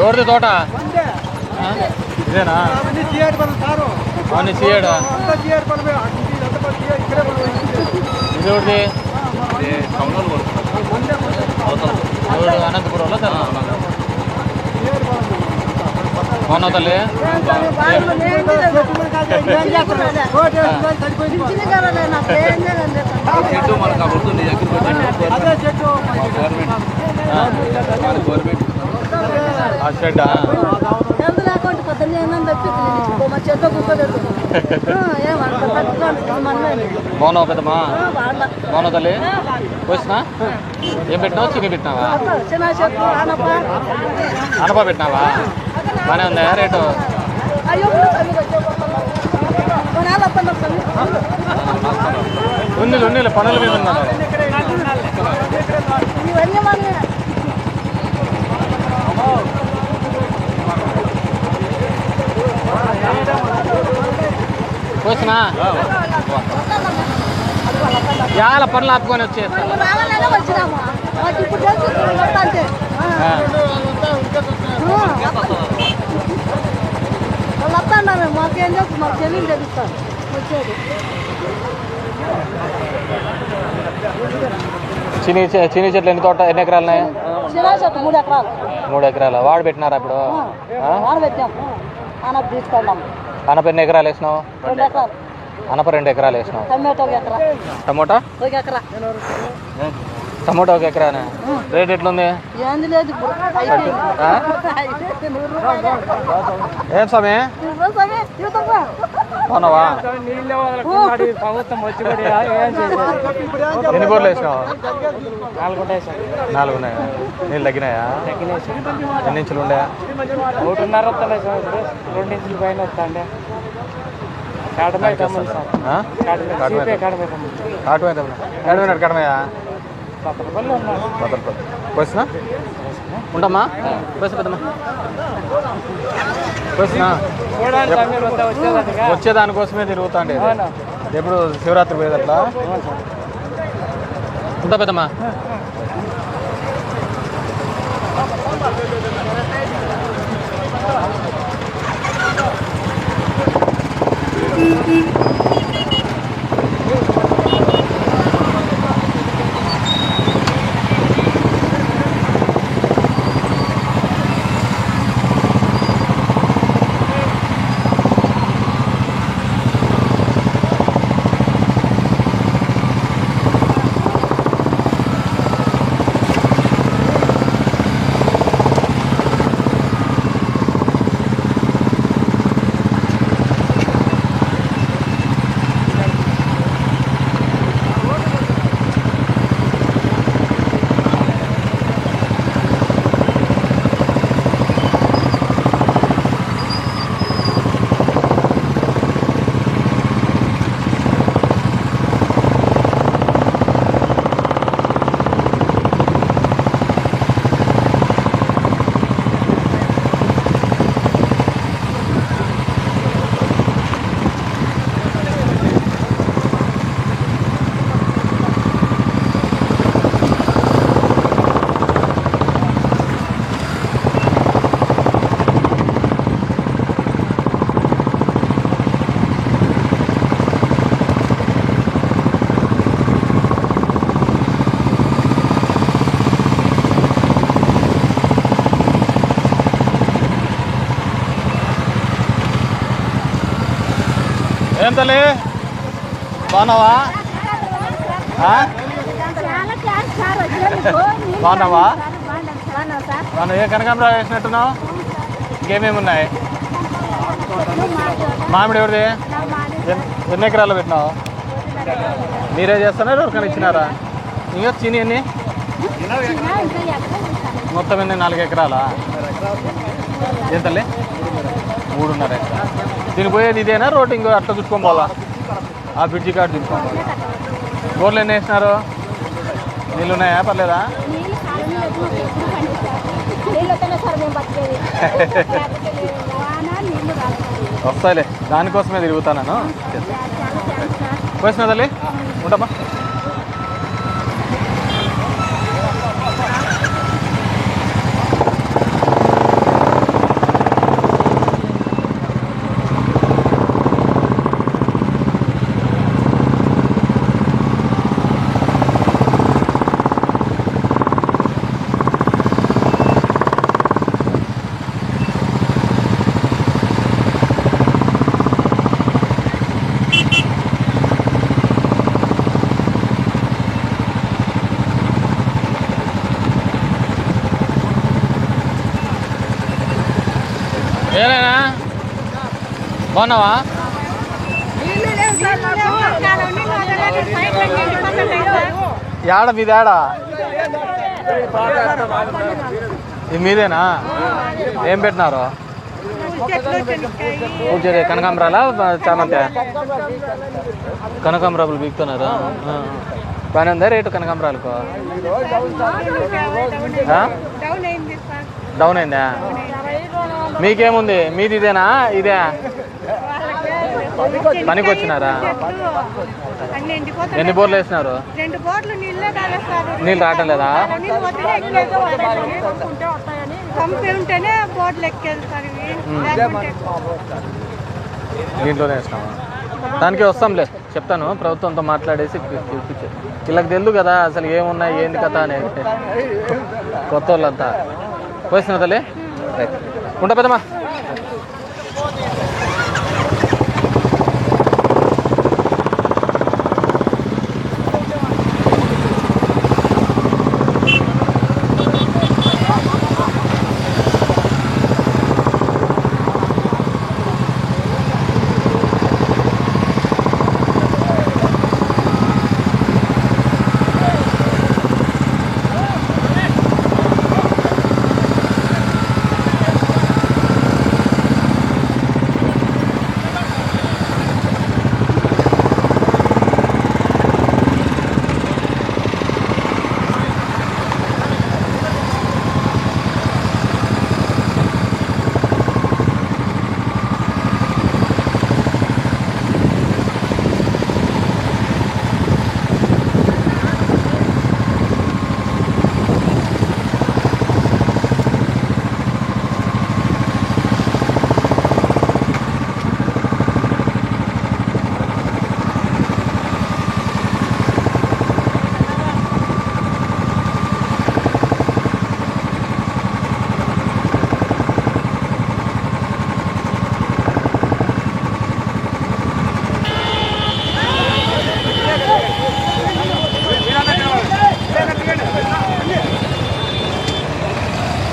ఎవరిది తోట? ఇదేనా అవన్నీ సీయడా ఇది ఎవరిది ఎవరు అనంతపురంలో మొన్న తల్లి చెట్టు మనకు చెట్టు గవర్నమెంట్ షెడ్డా ఎంత లేకుండా పొద్దున్న ఏమన్నా తెప్పి మా బాగున్నావు పెద్దమ్మా? బాగున్నావు తల్లి? వచ్చినా ఏం పెట్టినావు? చికెన్ పెట్టినావా? అనప పెట్టినావా? బాగానే ఉందా రేటు? ఉన్నీళ్ళు ఉన్నీళ్ళు పనుల మీద ఉన్నారు ఇవన్నీ మన చాలా పనులు ఆపుకొని వచ్చేస్తా మనం రావాలనే వచ్చినాము? మాకు మాకేం తెలుసు మాకు తెలియదు తెలుస్తాను. వచ్చేది. చిని చెట్లు ఎన్ని తోట ఎన్ని ఎకరాలు ఉన్నాయి? మూడు ఎకరాలు. మూడు ఎకరాలు? వాడు పెట్టినారా ఇప్పుడు? ఆ? ఆడబెట్టాం ఆనప అనప ఎన్ని ఎకరాలు వేసినావు? అనప రెండు ఎకరాలు వేసినావు. టమాటో టమోటా ఒక ఎకరా ఎకరానే. రేట్ ఎట్లుంది. ఏం ఏం చేయాలి ఎన్ని బోర్లు వేసినావు? నాలుగు ఉన్నాయా? నీళ్ళు తగ్గినాయా? ఎన్ని ఇంచులు ఉండే? ఒకటిన్నర రెండు ఇంచుల పైన వస్తాండే కాటమే కాటమే. కాటమే కాటమే కాటమే భద్రపడ వచ్చినా ఉంటామా బస్ పెద్దమ్మా. వచ్చినా చూడండి స్వామి వద్ద వచ్చేదానిగా వచ్చే దానికోసమే తిరుగుతాండి అవునా? ఎప్పుడు శివరాత్రి పోయేదట్లా? ఉంటా పెద్దమ్మా. ఏం తల్లి బాగున్నావా? బాగున్నావా మనం ఏ కనకాంబరావు వేసినట్టున్నావు? ఇంకేమేమి ఉన్నాయి మామిడి ఎవరిది? ఎన్- ఎన్ని ఎకరాలు పెట్టినావు? మీరే చేస్తున్నారా? ఎవరికైనా ఇచ్చినారా? ఇంకా చీని ఎన్ని? మొత్తం ఎన్ని? నాలుగు ఎకరాలా? తల్లి మూడున్నర ఎకరా. దీనికి పోయేది ఇదేనా? రోడ్ ఇంకో అట్లా చూసుకొని పోవాలా? ఆ బ్రిడ్జి కార్డు చూసుకొని బోర్లు ఎన్ని వేసినారు? నీళ్ళు ఉన్నాయా? పర్లేదా? వస్తాయిలే. దానికోసమే తిరుగుతాను నేను. థ్యాంక్స్ తల్లి? ఉంటామా యాడ మీది యాడ? ఇది మీదేనా? ఏం పెట్టినారు? పూల చెట్లు, చెనక్కాయ. పూజ కనకాంబరాలా చామంతి? కనకాంబరాలు బీక్తున్నారా. ఆ. బాగానే ఉందా రేటు కనకాంబరాలకు? డౌన్ అయిందా? మీకేముంది? మీది ఇదేనా ఇదే? పనికి వచ్చినారా. ఎన్ని బోర్లు వేసినారు? నీళ్ళే ఇవి లేకుంటే దీంట్లోనే వేసినామా దానికి వస్తాంలే. చెప్తాను. ప్రభుత్వంతో మాట్లాడేసి పిలిపించే వీళ్ళకి తెలుసు కదా అసలు ఏమున్నాయి ఏంది కథ అనేది. కొత్త వాళ్ళంతా. పోసిన తల్లి? ఉంటా పెద్దమ్మా